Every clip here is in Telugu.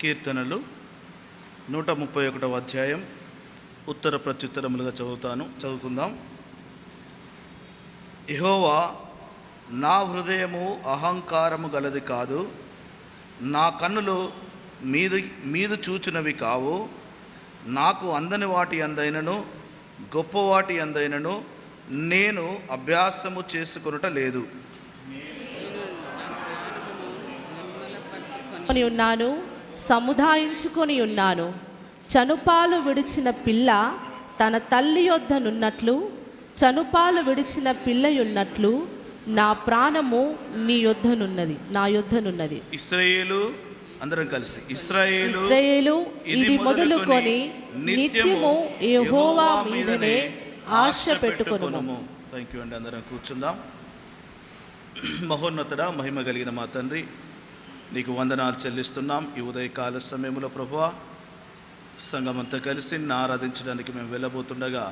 కీర్తనలు నూట ముప్పై ఒకటవ అధ్యాయం ఉత్తర ప్రత్యుత్తరములుగా చదువుతాను చదువుకుందాం. ఇహోవా నా హృదయము అహంకారము గలది కాదు నా కన్నులు మీది మీదు చూచినవి కావు నాకు అందని వాటి అందైనను గొప్ప వాటి అందైనను నేను అభ్యాసము చేసుకొనుట లేదు. ఉన్నాను సముదాయించుకొని ఉన్నాను. చనుపాలు విడిచిన పిల్ల తన తల్లి యొద్దనున్నట్లు చనుపాలు విడిచిన పిల్లయున్నట్లు నా ప్రాణము నీ యొద్దనున్నది నా యొద్దనున్నది ఇస్రాయేలు అందరం కలిసి ఇస్రాయేలు ఇస్రాయేలు ఇది మొదలుకొని నిత్యము యెహోవా మీదనే ఆశ పెట్టుకొనుము. థ్యాంక్ యూ అండి అందరం కూర్చుందాం. మహోన్నతుడ మహిమ కలిగిన మా తండ్రి. నీకు వందనాలు చెల్లిస్తున్నాం. ఈ ఉదయకాల సమయంలో ప్రభువ సంఘమంతా కలిసి నిన్ను ఆరాధించడానికి మేము వెళ్ళబోతుండగా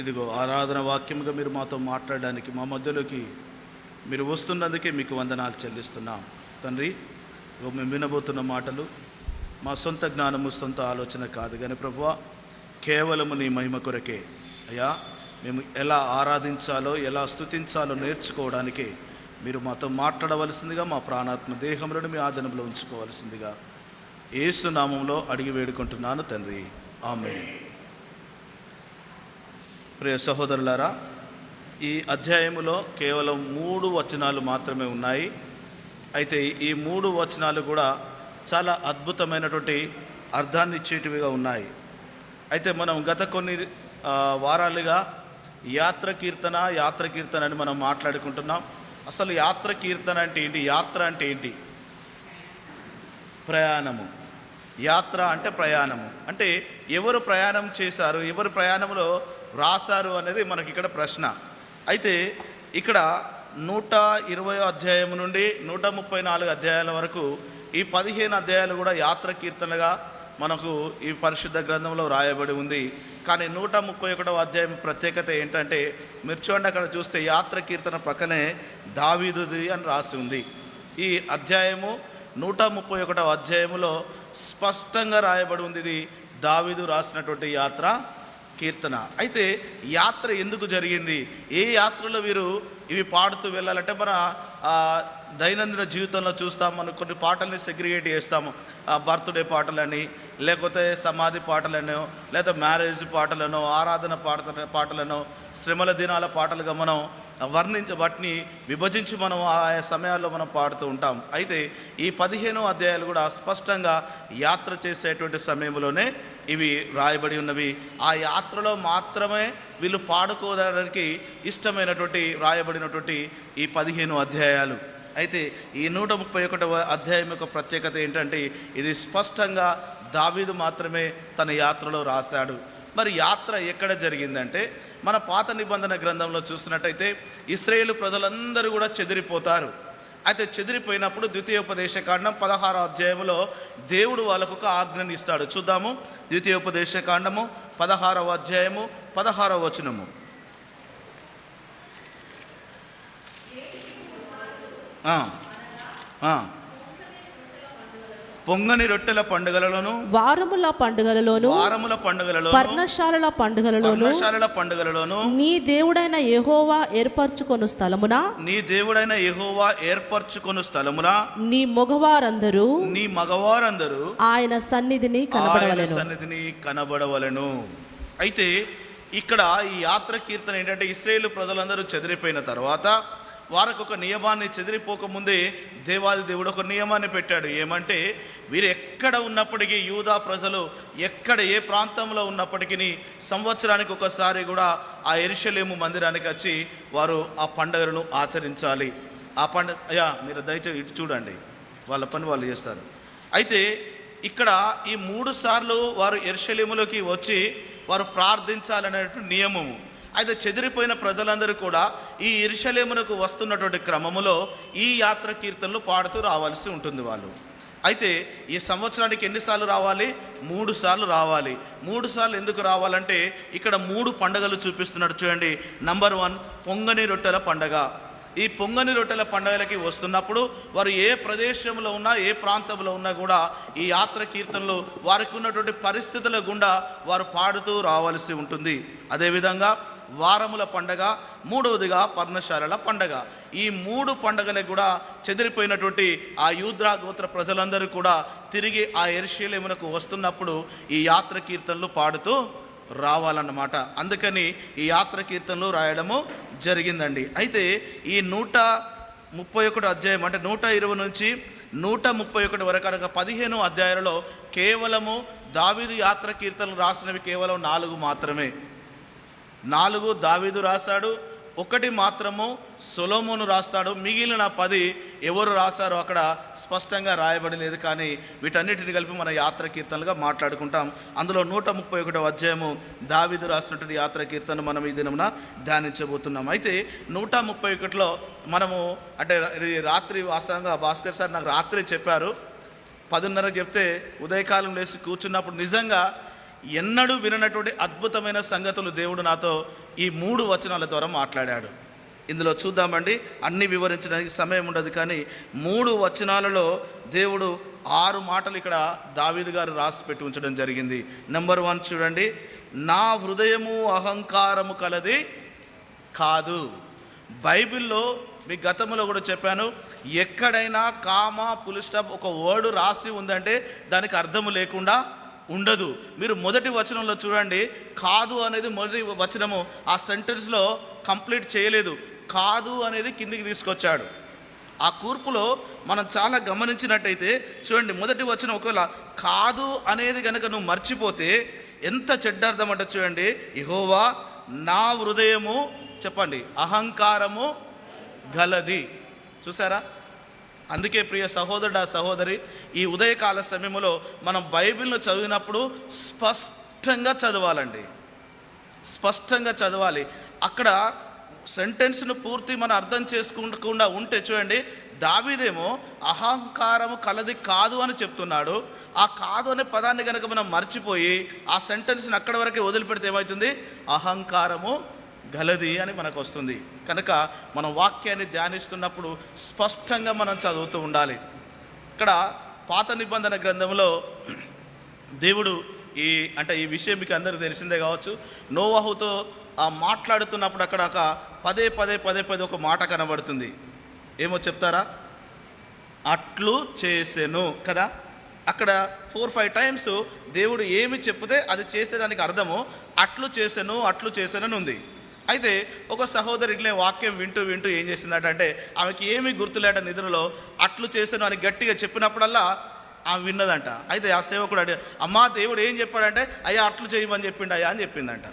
ఇదిగో ఆరాధన వాక్యముగా మీరు మాతో మాట్లాడడానికి మా మధ్యలోకి మీరు వస్తున్నందుకే మీకు వందనాలు చెల్లిస్తున్నాం. తండ్రి ఇగో మేము వినబోతున్న మాటలు మా సొంత జ్ఞానము సొంత ఆలోచన కాదు కానీ ప్రభువ కేవలము నీ మహిమ కొరకే. అయ్యా మేము ఎలా ఆరాధించాలో ఎలా స్తుతించాలో నేర్చుకోవడానికే మీరు మాతో మాట్లాడవలసిందిగా మా ప్రాణాత్మ దేహములను మీ ఆధీనంలో ఉంచుకోవలసిందిగా ఏసు నామంలో అడిగి వేడుకుంటున్నాను తండ్రి. ఆమె ప్రియ సహోదరులారా ఈ అధ్యాయములో కేవలం మూడు వచనాలు మాత్రమే ఉన్నాయి. అయితే ఈ మూడు వచనాలు కూడా చాలా అద్భుతమైనటువంటి అర్థాన్ని ఇచ్చేటివిగా ఉన్నాయి. అయితే మనం గత కొన్ని వారాలుగా యాత్ర కీర్తన యాత్ర కీర్తన అని మనం మాట్లాడుకుంటున్నాం. అసలు యాత్ర కీర్తన అంటే ఏంటి? యాత్ర అంటే ఏంటి? ప్రయాణము. యాత్ర అంటే ప్రయాణము. అంటే ఎవరు ప్రయాణం చేశారు ఎవరు ప్రయాణంలో రాశారు అనేది మనకి ఇక్కడ ప్రశ్న. అయితే ఇక్కడ నూట ఇరవై అధ్యాయం నుండి నూట ముప్పై నాలుగు అధ్యాయాల వరకు ఈ పదిహేను అధ్యాయాలు కూడా యాత్ర కీర్తనగా మనకు ఈ పరిశుద్ధ గ్రంథంలో రాయబడి ఉంది. కానీ నూట ముప్పై ఒకటవ అధ్యాయం ప్రత్యేకత ఏంటంటే మీరు చూడండి అక్కడ చూస్తే యాత్ర కీర్తన పక్కనే దావీదుది అని రాసి ఉంది. ఈ అధ్యాయము నూట ముప్పై ఒకటవ అధ్యాయములో స్పష్టంగా రాయబడి ఉంది ఇది దావీదు రాసినటువంటి యాత్ర. కీర్తన. అయితే యాత్ర ఎందుకు జరిగింది? ఏ యాత్రలో వీరు ఇవి పాడుతూ వెళ్ళాలంటే మన దైనందిన జీవితంలో చూస్తాం మనం కొన్ని పాటల్ని సెగ్రిగేట్ చేస్తాము. బర్త్డే పాటలని లేకపోతే సమాధి పాటలనో లేదా మ్యారేజ్ పాటలను ఆరాధన పాట పాటలను శ్రమల దినాల పాటలుగా మనం వర్ణించ వాటిని విభజించి మనం ఆయా సమయాల్లో మనం పాడుతూ ఉంటాం. అయితే ఈ పదిహేను అధ్యాయాలు కూడా స్పష్టంగా యాత్ర చేసేటువంటి సమయంలోనే ఇవి రాయబడి ఉన్నవి. ఆ యాత్రలో మాత్రమే వీళ్ళు పాడుకోవడానికి ఇష్టమైనటువంటి రాయబడినటువంటి ఈ పదిహేను అధ్యాయాలు. అయితే ఈ నూట ముప్పై ఒకటవ అధ్యాయం యొక్క ప్రత్యేకత ఏంటంటే ఇది స్పష్టంగా దావీదు మాత్రమే తన యాత్రలో రాశాడు. మరి యాత్ర ఎక్కడ జరిగిందంటే మన పాత నిబంధన గ్రంథంలో చూసినట్టయితే ఇస్రాయేల్ ప్రజలందరూ కూడా చెదిరిపోతారు. అయితే చెదిరిపోయినప్పుడు ద్వితీయోపదేశ కాండం పదహారో అధ్యాయంలో దేవుడు వాళ్ళకు ఒక ఆజ్ఞని ఇస్తాడు. చూద్దాము. ద్వితీయోపదేశ కాండము పదహారవ అధ్యాయము పదహారవ వచనము. ఆ, ఆ. పొంగని రొట్టెల పండుగలలోను వారముల పండుగలలోను వారముల పండుగలలోను పర్ణశాలల పండుగలలోను పర్ణశాలల పండుగలలోను నీ దేవుడైన యెహోవా ఏర్పరచుకొను స్థలమున నీ దేవుడైన యెహోవా ఏర్పరచుకొను స్థలమున నీ మగవారందరూ నీ మగవారందరూ ఆయన సన్నిధిని కనబడవలెను. సన్నిధిని కనబడవలెను. అయితే ఇక్కడ ఈ యాత్ర కీర్తన ఏంటంటే ఇస్రాయేల్ ప్రజలందరూ చెదిరిపోయిన తర్వాత వారికి ఒక నియమాన్ని చెదిరిపోకముందే దేవాది దేవుడు ఒక నియమాన్ని పెట్టాడు. ఏమంటే వీరు ఎక్కడ ఉన్నప్పటికీ యూదా ప్రజలు ఎక్కడ ఏ ప్రాంతంలో ఉన్నప్పటికీ సంవత్సరానికి ఒకసారి కూడా ఆ ఎరుషలేము మందిరానికి వచ్చి వారు ఆ పండుగలను ఆచరించాలి. ఆ పండుగ అయ్యా మీరు దయచేసి ఇటు చూడండి. వాళ్ళ పని వాళ్ళు చేస్తారు. అయితే ఇక్కడ ఈ మూడు సార్లు వారు ఎరుశలేములోకి వచ్చి వారు ప్రార్థించాలనేటువంటి నియమము. అయితే చెదిరిపోయిన ప్రజలందరూ కూడా ఈ ఇరుషలేమునకు వస్తున్నటువంటి క్రమములో ఈ యాత్ర కీర్తనలు పాడుతూ రావాల్సి ఉంటుంది వాళ్ళు. అయితే ఈ సంవత్సరానికి ఎన్నిసార్లు రావాలి? మూడు సార్లు రావాలి. మూడు సార్లు ఎందుకు రావాలంటే ఇక్కడ మూడు పండుగలు చూపిస్తున్నాడు చూడండి. నంబర్ వన్ పొంగని రొట్టెల పండగ. ఈ పొంగని రొట్టెల పండుగలకి వస్తున్నప్పుడు వారు ఏ ప్రదేశంలో ఉన్నా ఏ ప్రాంతంలో ఉన్నా కూడా ఈ యాత్ర కీర్తనలు వారికి ఉన్నటువంటి పరిస్థితుల గుండా వారు పాడుతూ రావాల్సి ఉంటుంది. అదేవిధంగా వారముల పండగ మూడవదిగా పర్ణశాలల పండగ. ఈ మూడు పండగలకు కూడా చెదిరిపోయినటువంటి ఆ యూద్రా గోత్ర ప్రజలందరూ కూడా తిరిగి ఆ ఎరుశీలేమునకు వస్తున్నప్పుడు ఈ యాత్ర కీర్తనలు పాడుతూ రావాలన్నమాట. అందుకని ఈ యాత్ర కీర్తనలు రాయడము జరిగిందండి. అయితే ఈ నూట ముప్పై ఒకటి అధ్యాయం అంటే నూట ఇరవై నుంచి నూట ముప్పై ఒకటి వరకు అనగా పదిహేను అధ్యాయాలలో కేవలము దావిదు యాత్ర కీర్తనలు రాసినవి కేవలం నాలుగు మాత్రమే. నాలుగు దావీదు రాశాడు ఒకటి మాత్రము సొలోమోను రాస్తాడు. మిగిలిన పది ఎవరు రాశారో అక్కడ స్పష్టంగా రాయబడి లేదు కానీ వీటన్నిటిని కలిపి మన యాత్ర కీర్తనలుగా మాట్లాడుకుంటాం. అందులో నూట ముప్పై ఒకటో అధ్యాయము దావిదు రాసినటువంటి యాత్ర కీర్తన మనం ఈ దినమున ధ్యానించబోతున్నాం. అయితే నూట ముప్పై ఒకటిలో మనము అంటే ఇది రాత్రి వాస్తవంగా భాస్కర్ సార్ నాకు రాత్రి చెప్పారు. పదిన్నర చెప్తే ఉదయకాలం లేచి కూర్చున్నప్పుడు నిజంగా ఎన్నడూ విననటువంటి అద్భుతమైన సంగతులు దేవుడు నాతో ఈ మూడు వచనాల ద్వారా మాట్లాడాడు. ఇందులో చూద్దామండి. అన్ని వివరించడానికి సమయం ఉండదు కానీ మూడు వచనాలలో దేవుడు ఆరు మాటలు ఇక్కడ దావీదు గారు రాసి పెట్టి ఉంచడం జరిగింది. నెంబర్ వన్ చూడండి. నా హృదయము అహంకారము కలది కాదు. బైబిల్లో మీ గతంలో కూడా చెప్పాను ఎక్కడైనా కామ పులి స్టాప్ ఒక వర్డ్ రాసి ఉందంటే దానికి అర్థము లేకుండా ఉండదు. మీరు మొదటి వచనంలో చూడండి కాదు అనేది మొదటి వచనము. ఆ సెంటెన్స్లో కంప్లీట్ చేయలేదు. కాదు అనేది కిందికి తీసుకొచ్చాడు. ఆ కూర్పులో మనం చాలా గమనించినట్టయితే చూడండి మొదటి వచనం ఒకవేళ కాదు అనేది కనుక నువ్వు మర్చిపోతే ఎంత చెడ్డార్థం అంటే చూడండి. ఇహోవా నా హృదయము చెప్పండి అహంకారము గలది. చూసారా? అందుకే ప్రియ సహోదరుడు సహోదరి ఈ ఉదయకాల సమయంలో మనం బైబిల్ను చదివినప్పుడు స్పష్టంగా చదవాలండి. స్పష్టంగా చదవాలి. అక్కడ సెంటెన్స్ను పూర్తి మనం అర్థం చేసుకుంటకుండా ఉంటే చూడండి దావీదేమో అహంకారము కలది కాదు అని చెప్తున్నాడు. ఆ కాదు అనే పదాన్ని కనుక మనం మర్చిపోయి ఆ సెంటెన్స్ని అక్కడ వరకే వదిలిపెడితే ఏమవుతుంది? అహంకారము గలది అని మనకు వస్తుంది కనుక మనం వాక్యాన్ని ధ్యానిస్తున్నప్పుడు స్పష్టంగా మనం చదువుతూ ఉండాలి. ఇక్కడ పాత నిబంధన గ్రంథంలో దేవుడు ఈ అంటే ఈ విషయం మీకు అందరికీ తెలిసిందే కావచ్చు. నోవాహుతో ఆ మాట్లాడుతున్నప్పుడు అక్కడ ఒక పదే పదే పదే పదే ఒక మాట కనబడుతుంది. ఏమో చెప్తారా? అట్లు చేసెను కదా? అక్కడ ఫోర్ ఫైవ్ టైమ్స్ దేవుడు ఏమి చెప్తే అది చేస్తే దానికి అర్థము. అట్లు చేసెను అట్లు చేసెను ఉంది. అయితే ఒక సహోదరి ఇట్లే వాక్యం వింటూ వింటూ ఏం చేసిందట అంటే ఆమెకి ఏమీ గుర్తులేట నిద్రలో అట్లు చేశాను అని గట్టిగా చెప్పినప్పుడల్లా ఆమె విన్నదంట. అయితే ఆ సేవకుడు అడిగి అమ్మా దేవుడు ఏం చెప్పాడంటే అయ్యా అట్లు చేయమని చెప్పిండు అయ్యా అని చెప్పిందంట.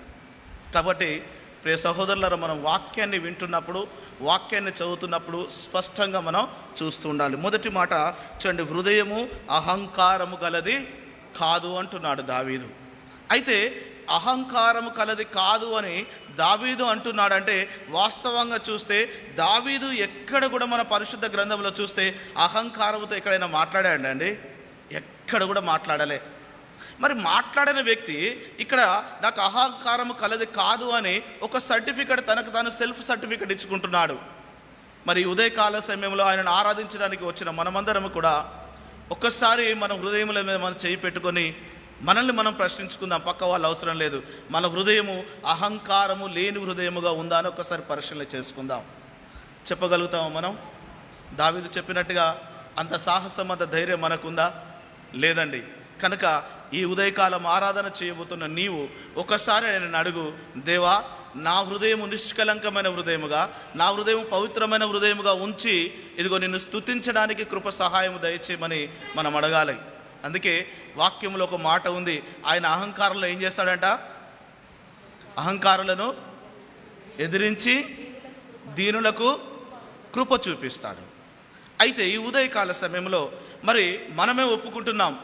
కాబట్టి ప్రియ సహోదరులారా మనం వాక్యాన్ని వింటున్నప్పుడు వాక్యాన్ని చదువుతున్నప్పుడు స్పష్టంగా మనం చూస్తూ ఉండాలి. మొదటి మాట చూడండి హృదయము అహంకారము గలది కాదు అంటున్నాడు దావీదు. అయితే అహంకారము కలది కాదు అని దావీదు అంటున్నాడంటే వాస్తవంగా చూస్తే దావీదు ఎక్కడ కూడా మన పరిశుద్ధ గ్రంథంలో చూస్తే అహంకారముతో ఎక్కడైనా మాట్లాడాడండి ఎక్కడ కూడా మాట్లాడలే. మరి మాట్లాడిన వ్యక్తి ఇక్కడ నాకు అహంకారం కలది కాదు అని ఒక సర్టిఫికెట్ తనకు తాను సెల్ఫ్ సర్టిఫికెట్ ఇచ్చుకుంటున్నాడు. మరి ఉదయకాల సమయంలో ఆయనను ఆరాధించడానికి వచ్చిన మనమందరం కూడా ఒక్కసారి మన హృదయముల మీద మనం చేయి పెట్టుకొని మనల్ని మనం ప్రశ్నించుకుందాం పక్క వాళ్ళు అవసరం లేదు. మన హృదయము అహంకారము లేని హృదయముగా ఉందా అని ఒకసారి పరిశీలన చేసుకుందాం. చెప్పగలుగుతాము మనం? దావిదు చెప్పినట్టుగా అంత సాహసం అంత ధైర్యం మనకుందా? లేదండి. కనుక ఈ ఉదయకాలం ఆరాధన చేయబోతున్న నీవు ఒకసారి నేను అడుగు దేవా నా హృదయము నిష్కలంకమైన హృదయముగా నా హృదయం పవిత్రమైన హృదయముగా ఉంచి ఇదిగో నిన్ను స్తుతించడానికి కృప సహాయం దయచేయమని మనం అడగాలి. అందుకే వాక్యంలో ఒక మాట ఉంది. ఆయన అహంకారంలో ఏం చేస్తాడంట? అహంకారులను ఎదిరించి దీనులకు కృప చూపిస్తాడు. అయితే ఈ ఉదయకాల సమయంలో మరి మనమే ఒప్పుకుంటున్నాం.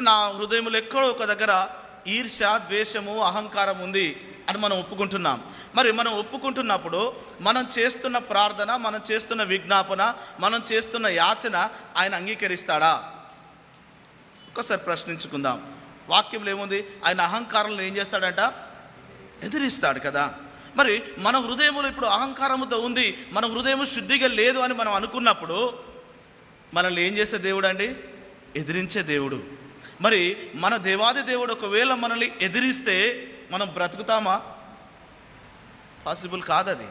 నా హృదయంలో ఎక్కడో ఒక దగ్గర ఈర్ష్య ద్వేషము అహంకారం ఉంది అని మనం ఒప్పుకుంటున్నాం. మరి మనం ఒప్పుకుంటున్నప్పుడు మనం చేస్తున్న ప్రార్థన మనం చేస్తున్న విజ్ఞాపన మనం చేస్తున్న యాచన ఆయన అంగీకరిస్తాడా? ఒక్కసారి ప్రశ్నించుకుందాం. వాక్యంలో ఏముంది? ఆయన అహంకారంలో ఏం చేస్తాడంట? ఎదిరిస్తాడు కదా. మరి మన హృదయంలో ఇప్పుడు అహంకారముతో ఉంది. మన హృదయం శుద్ధిగా లేదు అని మనం అనుకున్నప్పుడు మనల్ని ఏం చేసే దేవుడు అండి? ఎదిరించే దేవుడు. మరి మన దేవాది దేవుడు ఒకవేళ మనల్ని ఎదిరిస్తే మనం బ్రతుకుతామా? పాసిబుల్ కాదది.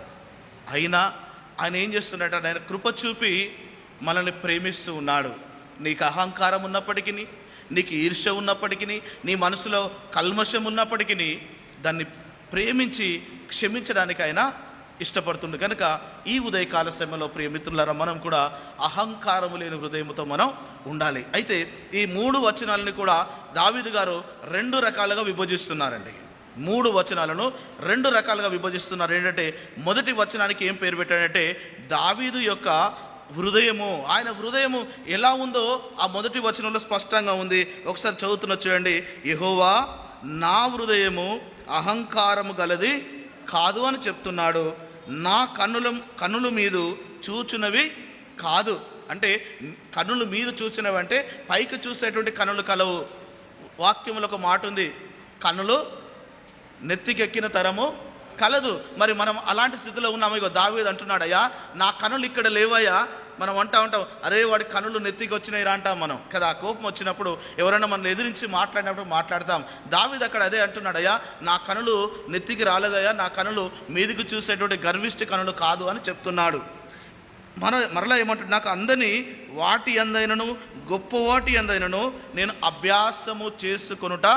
అయినా ఆయన ఏం చేస్తున్నాడు ఆయన కృప చూపి మనల్ని ప్రేమిస్తూ ఉన్నాడు. నీకు అహంకారం ఉన్నప్పటికీ నీకు ఈర్ష్య ఉన్నప్పటికీ నీ మనసులో కల్మషం ఉన్నప్పటికీ దాన్ని ప్రేమించి క్షమించడానికి ఆయన ఇష్టపడుతుంది కనుక ఈ ఉదయకాల సమయంలో ప్రియమిత్రులారా మనం కూడా అహంకారము లేని హృదయంతో మనం ఉండాలి. అయితే ఈ మూడు వచనాలని కూడా దావీదు గారు రెండు రకాలుగా విభజిస్తున్నారండి. మూడు వచనాలను రెండు రకాలుగా విభజిస్తున్నారు. ఏంటంటే మొదటి వచనానికి ఏం పేరు పెట్టాడంటే దావీదు యొక్క హృదయము ఆయన హృదయము ఎలా ఉందో ఆ మొదటి వచనంలో స్పష్టంగా ఉంది. ఒకసారి చదువుతున్న చూడండి. యహోవా నా హృదయము అహంకారము గలది కాదు అని చెప్తున్నాడు. నా కన్నుల కన్నుల మీదు చూచునవి కాదు. అంటే కన్నుల మీద చూసినవి అంటే పైకి చూసేటువంటి కన్నులు కలవు. వాక్యములకు ఒక మాట ఉంది. కన్నులు నెత్తికెక్కిన తరము కలదు. మరి మనం అలాంటి స్థితిలో ఉన్నాము ఇగో దావేది అంటున్నాడు అయ్యా నా కనులు ఇక్కడ లేవయ్యా. మనం అంటా ఉంటాం అరే వాడి కనులు నెత్తికి వచ్చినాయి అంటాం మనం. కదా కోపం వచ్చినప్పుడు ఎవరైనా మనం ఎదిరించి మాట్లాడినప్పుడు మాట్లాడతాం. దావిది అక్కడ అదే అంటున్నాడు అయ్యా నా కనులు నెత్తికి రాలేదయ్యా నా కనులు మీదికి చూసేటువంటి గర్విష్టి కనులు కాదు అని చెప్తున్నాడు. మన మరలా ఏమంటాడు నాకు అందని వాటి అందైనను గొప్ప వాటి అందైనను నేను అభ్యాసము చేసుకొనుట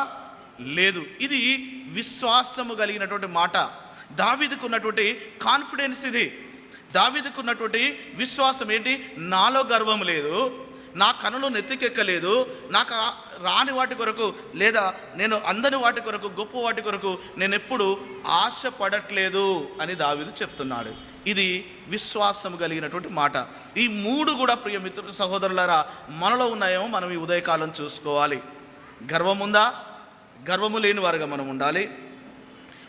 లేదు. ఇది విశ్వాసము కలిగినటువంటి మాట. దావీదుకు ఉన్నటువంటి కాన్ఫిడెన్స్ ఇది. దావీదుకు ఉన్నటువంటి విశ్వాసం ఏంటి? నాలో గర్వం లేదు నా కనులు నెత్తికెక్కలేదు నాకు రాని వాటి కొరకు లేదా నేను అందని వాటి కొరకు గొప్ప వాటి కొరకు నేను ఎప్పుడు ఆశపడట్లేదు అని దావీదు చెప్తున్నాడు. ఇది విశ్వాసం కలిగినటువంటి మాట. ఈ మూడు కూడా ప్రియ మిత్రుల సహోదరులారా మనలో ఉన్నాయేమో మనం ఈ ఉదయకాలం చూసుకోవాలి. గర్వముందా? గర్వము లేని వారుగా మనం ఉండాలి.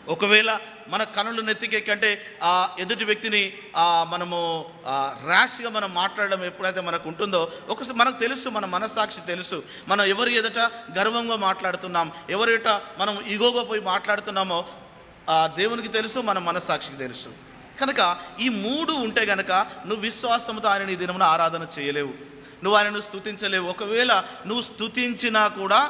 ఒకవేళ మన కనులు నెత్తికెక్కంటే ఆ ఎదుటి వ్యక్తిని మనము ర్యాష్గా మనం మాట్లాడడం ఎప్పుడైతే మనకు ఉంటుందో ఒకసారి మనకు తెలుసు మన మనస్సాక్షి తెలుసు. మనం ఎవరి ఎదుట గర్వంగా మాట్లాడుతున్నాం ఎవరి ఎట మనం ఈగోగా పోయి మాట్లాడుతున్నామో ఆ దేవునికి తెలుసు మన మనస్సాక్షికి తెలుసు. కనుక ఈ మూడు ఉంటే గనక నువ్వు విశ్వాసంతో ఆయన ఈ దినమున ఆరాధన చేయలేవు. నువ్వు ఆయనను స్థుతించలేవు ఒకవేళ నువ్వు స్థుతించినా కూడా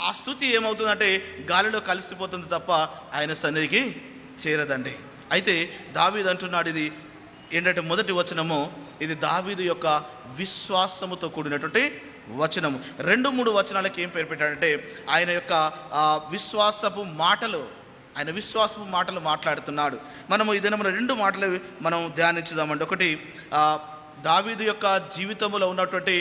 ఆ స్థుతి ఏమవుతుందంటే గాలిలో కలిసిపోతుంది తప్ప ఆయన సన్నిధికి చేరదండి. అయితే దావీదు అంటున్నాడు ఇది ఏంటంటే మొదటి వచనము. ఇది దావీదు యొక్క విశ్వాసముతో కూడినటువంటి వచనము. రెండు మూడు వచనాలకి ఏం పేరు పెట్టాడంటే ఆయన యొక్క విశ్వాసపు మాటలు ఆయన విశ్వాసపు మాటలు మాట్లాడుతున్నాడు. మనము ఈ దినమున రెండు మాటలు మనం ధ్యానించుదామండి. ఒకటి దావీదు యొక్క జీవితంలో ఉన్నటువంటి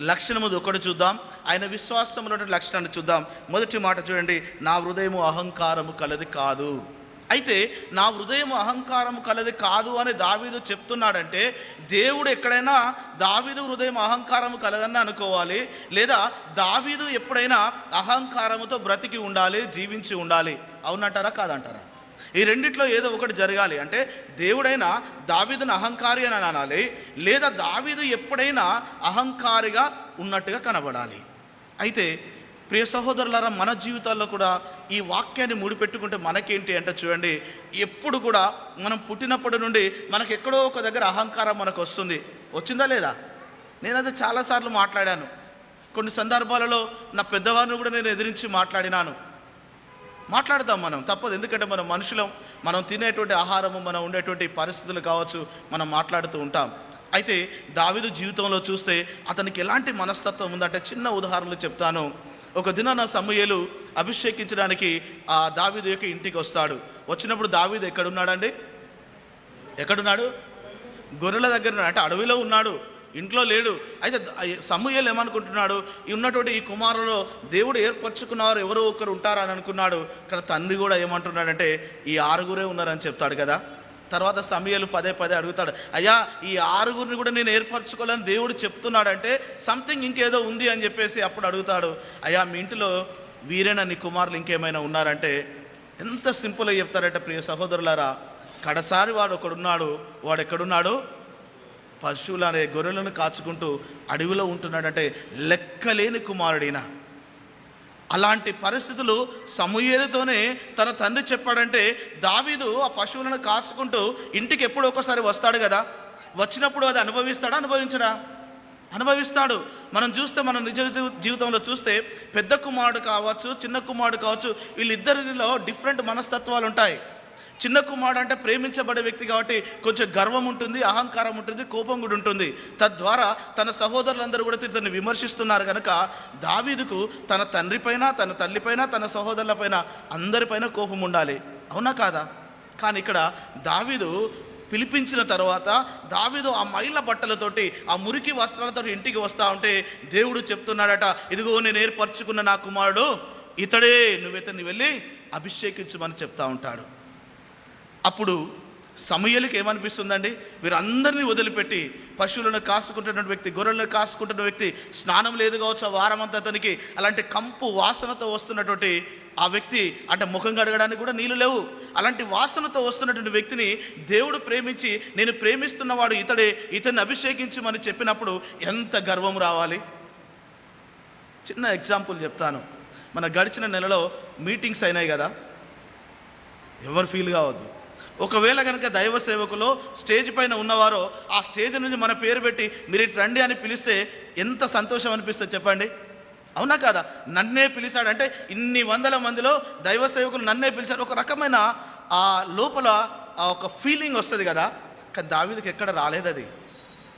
లక్షణము ఒకటి చూద్దాం. ఆయన విశ్వాసంలో లక్షణాన్ని చూద్దాం. మొదటి మాట చూడండి. నా హృదయము అహంకారము కలది కాదు. అయితే నా హృదయం అహంకారం కలది కాదు అని దావీదు చెప్తున్నాడంటే దేవుడు ఎక్కడైనా దావీదు హృదయం అహంకారం కలదని అనుకోవాలి. లేదా దావీదు ఎప్పుడైనా అహంకారముతో బ్రతికి ఉండాలి జీవించి ఉండాలి. అవునంటారా? కాదంటారా? ఈ రెండిట్లో ఏదో ఒకటి జరగాలి. అంటే దేవుడైనా దావీదును అహంకారి అని అనాలి లేదా దావీదు ఎప్పుడైనా అహంకారిగా ఉన్నట్టుగా కనబడాలి. అయితే ప్రియ సహోదరులారా మన జీవితాల్లో కూడా ఈ వాక్యాన్ని ముడిపెట్టుకుంటే మనకేంటి అంటే చూడండి ఎప్పుడు కూడా మనం పుట్టినప్పటి నుండి మనకు ఎక్కడో ఒక దగ్గర అహంకారం మనకు వస్తుంది. వచ్చిందా లేదా? నేనైతే చాలాసార్లు మాట్లాడాను. కొన్ని సందర్భాలలో నా పెద్దవారిని కూడా నేను ఎదిరించి మాట్లాడినాను. మాట్లాడతాం మనం. తప్పదు. ఎందుకంటే మనం మనుషులం. మనం తినేటువంటి ఆహారము మనం ఉండేటువంటి పరిస్థితులు కావచ్చు మనం మాట్లాడుతూ ఉంటాం. అయితే దావిదు జీవితంలో చూస్తే అతనికి ఎలాంటి మనస్తత్వం ఉందంటే చిన్న ఉదాహరణలు చెప్తాను. ఒక దినాన సమూయేలు అభిషేకించడానికి ఆ దావీదు యొక్క ఇంటికి వస్తాడు. వచ్చినప్పుడు దావీదు ఎక్కడున్నాడండి? ఎక్కడున్నాడు? గొర్రెల దగ్గర అంటే అడవిలో ఉన్నాడు. ఇంట్లో లేడు. అయితే సమూహలు ఏమనుకుంటున్నాడు? ఈ ఉన్నటువంటి ఈ కుమారులో దేవుడు ఏర్పరచుకున్నారు ఎవరో ఒకరు ఉంటారని అనుకున్నాడు. కానీ తండ్రి కూడా ఏమంటున్నాడంటే ఈ ఆరుగురే ఉన్నారని చెప్తాడు కదా. తర్వాత సమయాలు పదే పదే అడుగుతాడు అయ్యా ఈ ఆరుగురిని కూడా నేను ఏర్పరచుకోవాలని దేవుడు చెప్తున్నాడంటే సంథింగ్ ఇంకేదో ఉంది అని చెప్పేసి అప్పుడు అడుగుతాడు. అయ్యా మీ ఇంటిలో వీరేనా నీ కుమారులు ఇంకేమైనా ఉన్నారంటే? ఎంత సింపుల్గా చెప్తారంటే ప్రియ సహోదరులారా కడసారి వాడు ఒకడున్నాడు. వాడు ఎక్కడున్నాడు? పశువులు అనే గొర్రెలను కాచుకుంటూ అడవిలో ఉంటున్నాడంటే లెక్కలేని కుమారుడిన. అలాంటి పరిస్థితులు సమూయేలుతోనే తన తండ్రి చెప్పాడంటే దావీదు ఆ పశువులను కాసుకుంటూ ఇంటికి ఎప్పుడో ఒకసారి వస్తాడు కదా. వచ్చినప్పుడు అది అనుభవిస్తాడా అనుభవించడా? అనుభవిస్తాడు. మనం చూస్తే మనం నిజ జీవితంలో చూస్తే పెద్ద కుమారుడు కావచ్చు చిన్న కుమారుడు కావచ్చు వీళ్ళిద్దరిలో డిఫరెంట్ మనస్తత్వాలు ఉంటాయి చిన్న కుమారుడు అంటే ప్రేమించబడే వ్యక్తి కాబట్టి కొంచెం గర్వం ఉంటుంది అహంకారం ఉంటుంది కోపం కూడా ఉంటుంది. తద్వారా తన సహోదరులందరూ కూడా ఇతన్ని విమర్శిస్తున్నారు కనుక దావీదుకు తన తండ్రిపైన తన తల్లిపైన తన సహోదరులపైన అందరిపైన కోపం ఉండాలి. అవునా కాదా? కానీ ఇక్కడ దావీదు పిలిపించిన తర్వాత దావీదు ఆ మైల బట్టలతోటి ఆ మురికి వస్త్రాలతో ఇంటికి వస్తా ఉంటే దేవుడు చెప్తున్నాడట ఇదిగో నేను ఏర్పరచుకున్న నా కుమారుడు ఇతడే నువ్వితన్ని వెళ్ళి అభిషేకించమని చెప్తా ఉంటాడు. అప్పుడు సమయలకి ఏమనిపిస్తుందండి? వీరందరినీ వదిలిపెట్టి పశువులను కాసుకుంటున్న వ్యక్తి గొర్రెలను కాసుకుంటున్న వ్యక్తి స్నానం లేదు కావచ్చు ఆ వారం అంతా అతనికి అలాంటి కంపు వాసనతో వస్తున్నటువంటి ఆ వ్యక్తి అంటే ముఖం కడగడానికి కూడా నీళ్ళు లేవు. అలాంటి వాసనతో వస్తున్నటువంటి వ్యక్తిని దేవుడు ప్రేమించి నేను ప్రేమిస్తున్నవాడు ఇతడే ఇతన్ని అభిషేకించమని చెప్పినప్పుడు ఎంత గర్వం రావాలి? చిన్న ఎగ్జాంపుల్ చెప్తాను. మన గడిచిన నెలలో మీటింగ్స్ అయినాయి కదా? ఎవరు ఫీల్ కావద్దు. ఒకవేళ కనుక దైవ సేవకులో స్టేజ్ పైన ఉన్నవారో ఆ స్టేజ్ నుంచి మన పేరు పెట్టి మీరు ఇటు రండి అని పిలిస్తే ఎంత సంతోషం అనిపిస్తుంది చెప్పండి? అవునా కాదా? నన్నే పిలిచాడంటే ఇన్ని వందల మందిలో దైవ సేవకులు నన్నే పిలిచారు. ఒక రకమైన ఆ లోపల ఆ ఒక ఫీలింగ్ వస్తుంది కదా. కానీ దావీదికి ఎక్కడ రాలేదు అది.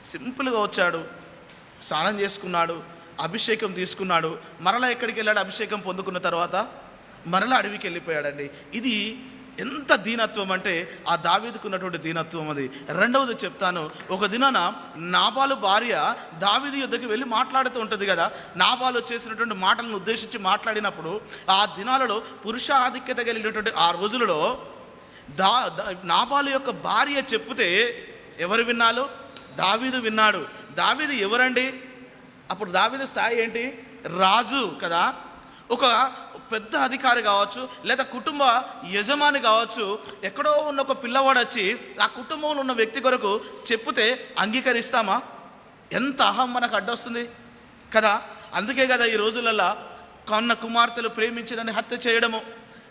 సింపుల్గా వచ్చాడు స్నానం చేసుకున్నాడు అభిషేకం తీసుకున్నాడు. మరలా ఎక్కడికి వెళ్ళాడు? అభిషేకం పొందుకున్న తర్వాత మరలా అడవికి వెళ్ళిపోయాడండి. ఇది ఎంత దీనత్వం అంటే ఆ దావీదుకున్నటువంటి దీనత్వం అది. రెండవది చెప్తాను ఒక దినాన నాబాలు భార్య దావీదు యుద్ధకి వెళ్ళి మాట్లాడుతూ ఉంటుంది కదా. నాబాలు చేసినటువంటి మాటలను ఉద్దేశించి మాట్లాడినప్పుడు ఆ దినాలలో పురుష ఆధిక్యత కలిగినటువంటి ఆ రోజులలో దా నాబాలు యొక్క భార్య చెప్తే ఎవరు విన్నాలో? దావీదు విన్నాడు. దావీదు ఎవరండి? అప్పుడు దావీదు స్థాయి ఏంటి? రాజు కదా. ఒక పెద్ద అధికారి కావచ్చు లేదా కుటుంబ యజమాని కావచ్చు ఎక్కడో ఉన్న ఒక పిల్లవాడు వచ్చి ఆ కుటుంబంలో ఉన్న వ్యక్తి కొరకు చెప్తే అంగీకరిస్తామా? ఎంత అహం మనకు అడ్డొస్తుంది కదా? అందుకే కదా ఈ రోజులలో కన్న కుమార్తెలు ప్రేమించడని హత్య చేయడము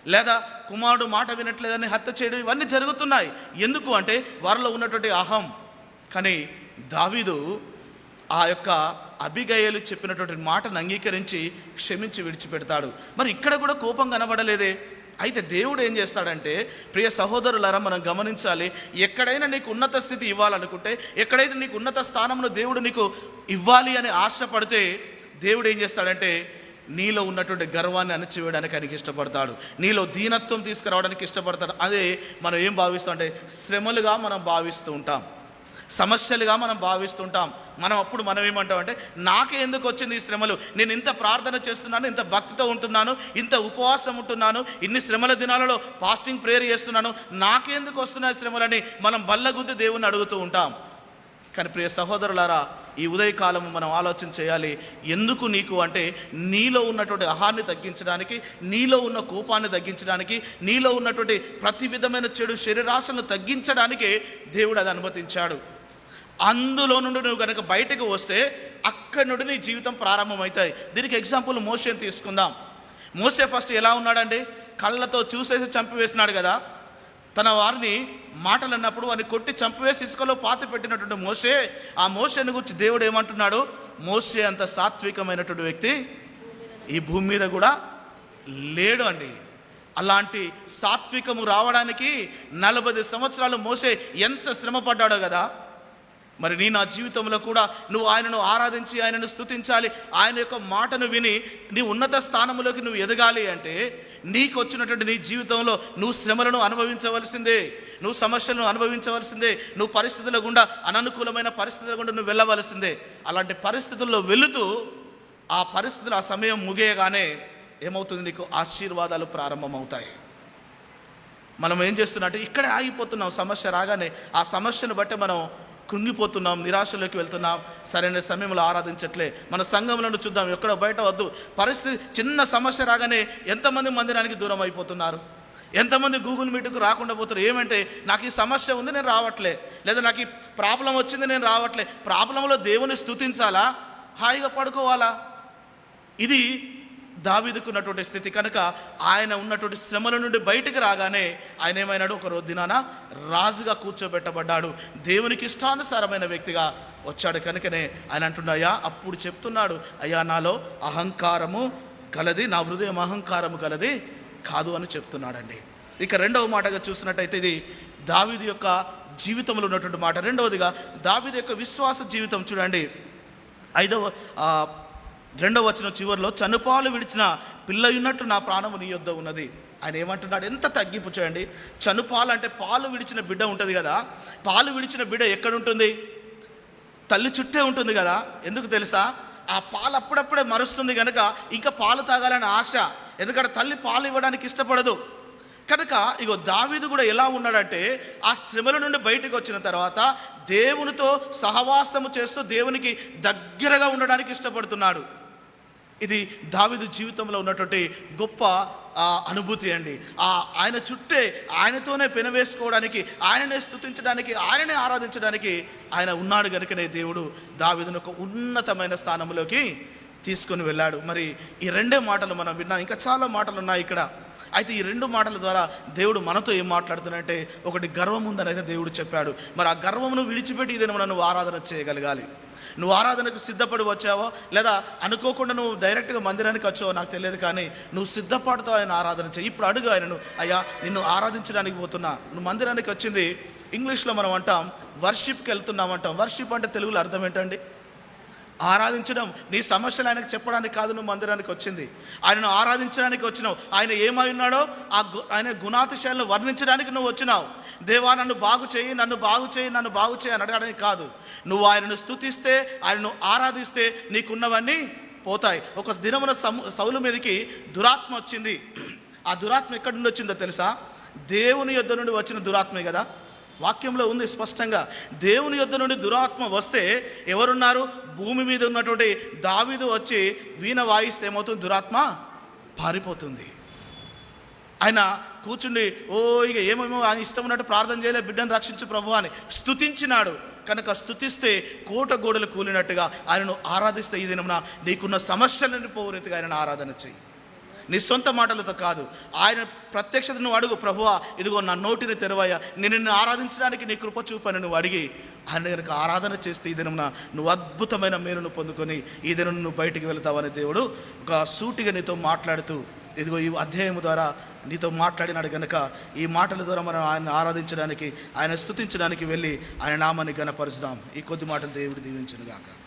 లేదా కుమారుడు మాట వినట్లేదని హత్య చేయడం ఇవన్నీ జరుగుతున్నాయి. ఎందుకు అంటే వారిలో ఉన్నటువంటి అహం. కానీ దావీదు ఆ యొక్క అభిగయలు చెప్పినటువంటి మాటను అంగీకరించి క్షమించి విడిచిపెడతాడు. మరి ఇక్కడ కూడా కోపం కనబడలేదే? అయితే దేవుడు ఏం చేస్తాడంటే ప్రియ సహోదరులారా మనం గమనించాలి ఎక్కడైనా నీకు ఉన్నత స్థితి ఇవ్వాలనుకుంటే ఎక్కడైతే నీకు ఉన్నత స్థానమును దేవుడు నీకు ఇవ్వాలి అని ఆశపడితే దేవుడు ఏం చేస్తాడంటే నీలో ఉన్నటువంటి గర్వాన్ని అణచివేయడానికి ఆయనకి ఇష్టపడతాడు. నీలో దీనత్వం తీసుకురావడానికి ఇష్టపడతాడు. అదే మనం ఏం భావిస్తాం అంటే శ్రమలుగా మనం భావిస్తూ ఉంటాం. సమస్యలుగా మనం భావిస్తుంటాం. మనం అప్పుడు మనం ఏమంటాం అంటే నాకే ఎందుకు వచ్చింది ఈ శ్రమలు? నేను ఇంత ప్రార్థన చేస్తున్నాను ఇంత భక్తితో ఉంటున్నాను ఇంత ఉపవాసం ఉంటున్నాను ఇన్ని శ్రమల దినాలలో ఫాస్టింగ్ ప్రేయర్ చేస్తున్నాను నాకెందుకు వస్తున్నాయి శ్రమలని? మనం బల్లగుద్ది దేవుణ్ణి అడుగుతూ ఉంటాం. కానీ ప్రియ సహోదరులారా ఈ ఉదయకాలము మనం ఆలోచన చేయాలి ఎందుకు నీకు అంటే నీలో ఉన్నటువంటి అహాన్ని తగ్గించడానికి నీలో ఉన్న కోపాన్ని తగ్గించడానికి నీలో ఉన్నటువంటి ప్రతి విధమైన చెడు శరీరాశను తగ్గించడానికే దేవుడు అది అనుమతించాడు. అందులో నుండి నువ్వు కనుక బయటకు వస్తే అక్కడి నుండి నీ జీవితం ప్రారంభమవుతాయి. దీనికి ఎగ్జాంపుల్ మోసే తీసుకుందాం. మోసే ఫస్ట్ ఎలా ఉన్నాడండి? కళ్ళతో చూసేసి చంపివేసినాడు కదా. తన వారిని మాటలు అన్నప్పుడు వారిని కొట్టి చంపివేసి ఇసుకలో పాతి పెట్టినటువంటి మోసే ఆ మోసేను గురించి దేవుడు ఏమంటున్నాడు? మోసే అంత సాత్వికమైనటువంటి వ్యక్తి. ఈ భూమి మీద కూడా లేడు అండి. అలాంటి సాత్వికము రావడానికి నలభై సంవత్సరాలు మోసే ఎంత శ్రమ పడ్డాడో కదా. మరి నీ నా జీవితంలో కూడా నువ్వు ఆయనను ఆరాధించి ఆయనను స్తుతించాలి. ఆయన యొక్క మాటను విని నీ ఉన్నత స్థానంలోకి నువ్వు ఎదగాలి అంటే నీకు వచ్చినటువంటి నీ జీవితంలో నువ్వు శ్రమలను అనుభవించవలసిందే. నువ్వు సమస్యలను అనుభవించవలసిందే. నువ్వు పరిస్థితుల గుండా అననుకూలమైన పరిస్థితుల గుండా నువ్వు వెళ్ళవలసిందే. అలాంటి పరిస్థితుల్లో వెళుతూ ఆ పరిస్థితులు ఆ సమయం ముగియగానే ఏమవుతుంది నీకు? ఆశీర్వాదాలు ప్రారంభమవుతాయి. మనం ఏం చేస్తున్నట్టు ఇక్కడే ఆగిపోతున్నాం. సమస్య రాగానే ఆ సమస్యను బట్టి మనం కృంగిపోతున్నాం నిరాశలోకి వెళ్తున్నాం. సరైన సమయంలో ఆరాధించట్లే. మన సంఘంలో చూద్దాం. ఎక్కడ బయట వద్దు. పరిస్థితి చిన్న సమస్య రాగానే ఎంతమంది మందిరానికి దూరం అయిపోతున్నారు? ఎంతమంది గూగుల్ మీటింగ్కు రాకుండా పోతారు? ఏమంటే నాకు ఈ సమస్య ఉంది నేను రావట్లే. లేదా నాకు ఈ ప్రాబ్లం వచ్చింది నేను రావట్లే. ప్రాబ్లంలో దేవుని స్తుతించాలా? హాయిగా పడుకోవాలా? ఇది దావీదుకు ఉన్నటువంటి స్థితి కనుక ఆయన ఉన్నటువంటి శ్రమల నుండి బయటకు రాగానే ఆయన ఏమైనాడు? ఒక రోజు దినాన రాజుగా కూర్చోబెట్టబడ్డాడు. దేవునికి ఇష్టానుసారమైన వ్యక్తిగా వచ్చాడు కనుకనే ఆయన అంటున్నాయా అప్పుడు చెప్తున్నాడు అయ్యా నాలో అహంకారము కలది నా హృదయం అహంకారము కలది కాదు అని చెప్తున్నాడండి. ఇక రెండవ మాటగా చూసినట్టయితే ఇది దావిది యొక్క జీవితంలో ఉన్నటువంటి మాట. రెండవదిగా దావిది యొక్క విశ్వాస జీవితం చూడండి. ఐదవ రెండవ వచ్చిన చివరిలో చనుపాలు విడిచిన పిల్లయున్నట్టు నా ప్రాణము నీ యొద్ద ఉన్నది. ఆయన ఏమంటున్నాడు? ఎంత తగ్గింపు చూడండి. చనుపాలు అంటే పాలు విడిచిన బిడ్డ ఉంటుంది కదా. పాలు విడిచిన బిడ్డ ఎక్కడ ఉంటుంది తల్లి చుట్టే ఉంటుంది కదా. ఎందుకు తెలుసా? ఆ పాలు అప్పుడప్పుడే మరుస్తుంది కనుక ఇంకా పాలు తాగాలని ఆశ. ఎందుకంటే తల్లి పాలు ఇవ్వడానికి ఇష్టపడదు. కనుక ఇగో దావీదు కూడా ఎలా ఉన్నాడంటే ఆ శ్రమల నుండి బయటకు వచ్చిన తర్వాత దేవునితో సహవాసము చేస్తూ దేవునికి దగ్గరగా ఉండడానికి ఇష్టపడుతున్నాడు. ఇది దావిదు జీవితంలో ఉన్నటువంటి గొప్ప అనుభూతి అండి. ఆ ఆయన చుట్టే ఆయనతోనే పెనవేసుకోవడానికి ఆయననే స్తుతించడానికి ఆయననే ఆరాధించడానికి ఆయన ఉన్నాడు గనుకనే దేవుడు దావిదును ఒక ఉన్నతమైన స్థానంలోకి తీసుకొని వెళ్ళాడు. మరి ఈ రెండే మాటలు మనం విన్నాం. ఇంకా చాలా మాటలు ఉన్నాయి ఇక్కడ. అయితే ఈ రెండు మాటల ద్వారా దేవుడు మనతో ఏం మాట్లాడుతున్నాడంటే ఒకటి గర్వం ఉందని అయితే దేవుడు చెప్పాడు. మరి ఆ గర్వమును విడిచిపెట్టి ఇదే నువ్వు ఆరాధన చేయగలగాలి? నువ్వు ఆరాధనకు సిద్ధపడి వచ్చావో లేదా అనుకోకుండా నువ్వు డైరెక్ట్గా మందిరానికి వచ్చావో నాకు తెలియదు కానీ నువ్వు సిద్ధపాటుతో ఆయన ఆరాధన చేయి. ఇప్పుడు అడుగు ఆయనను అయ్యా నిన్ను ఆరాధించడానికి పోతున్నా. నువ్వు మందిరానికి వచ్చింది ఇంగ్లీష్లో మనం అంటాం వర్షిప్కి వెళ్తున్నాం అంటాం. వర్షిప్ అంటే తెలుగులో అర్థం ఏంటండి? ఆరాధించడం నీ సమస్యలు ఆయనకు చెప్పడానికి కాదు నువ్వు మందిరానికి వచ్చింది. ఆయనను ఆరాధించడానికి వచ్చినావు. ఆయన ఏమై ఉన్నాడో ఆ గు- ఆయన గుణాతిశయాలను వర్ణించడానికి నువ్వు వచ్చినావు. దేవా నన్ను బాగు చేయి నన్ను బాగు చేయి నన్ను బాగు చేయి అని అడగడానికి కాదు. నువ్వు ఆయనను స్తుతిస్తే ఆయనను ఆరాధిస్తే నీకున్నవన్నీ పోతాయి. ఒక దినమున సౌలు మీదకి దురాత్మ వచ్చింది. ఆ దురాత్మ ఎక్కడి నుండి వచ్చిందో తెలుసా? దేవుని యొద్ద నుండి వచ్చిన దురాత్మే కదా. వాక్యంలో ఉంది స్పష్టంగా దేవుని యొద్ద నుండి దురాత్మ వస్తే ఎవరున్నారు? భూమి మీద ఉన్నటువంటి దావిదు వచ్చి వీణ వాయిస్తే ఏమవుతుంది? దురాత్మ పారిపోతుంది. ఆయన కూర్చుండి ఓ ఇక ఏమేమో ఆయన ఇష్టం ఉన్నట్టు ప్రార్థన చేయలే బిడ్డను రక్షించు ప్రభు అని స్థుతించినాడు కనుక స్థుతిస్తే కోట గోడలు కూలినట్టుగా ఆయనను ఆరాధిస్తే ఈ దినమున నీకున్న సమస్యలను పోవురీతిగా ఆయనను ఆరాధన చెయ్యి. నీ సొంత మాటలతో కాదు. ఆయన ప్రత్యక్షత నువ్వు అడుగు ప్రభువా ఇదిగో నా నోటిని తెరవయ్యా. నేను నిన్ను ఆరాధించడానికి నీ కృప చూపని. నువ్వు అడిగి ఆయన కనుక ఆరాధన చేస్తే ఈ దినమున నువ్వు అద్భుతమైన మేలును పొందుకొని ఈ దినం నువ్వు బయటికి వెళ్తావని దేవుడు ఒక సూటిగా నీతో మాట్లాడుతూ ఇదిగో ఈ అధ్యాయం ద్వారా నీతో మాట్లాడినాడు గనక ఈ మాటల ద్వారా మనం ఆయన ఆరాధించడానికి ఆయన స్తుతించడానికి వెళ్ళి ఆయన నామాన్ని గనపరుచుదాం ఈ కొద్ది మాటలు దేవుడు దీవించను గాక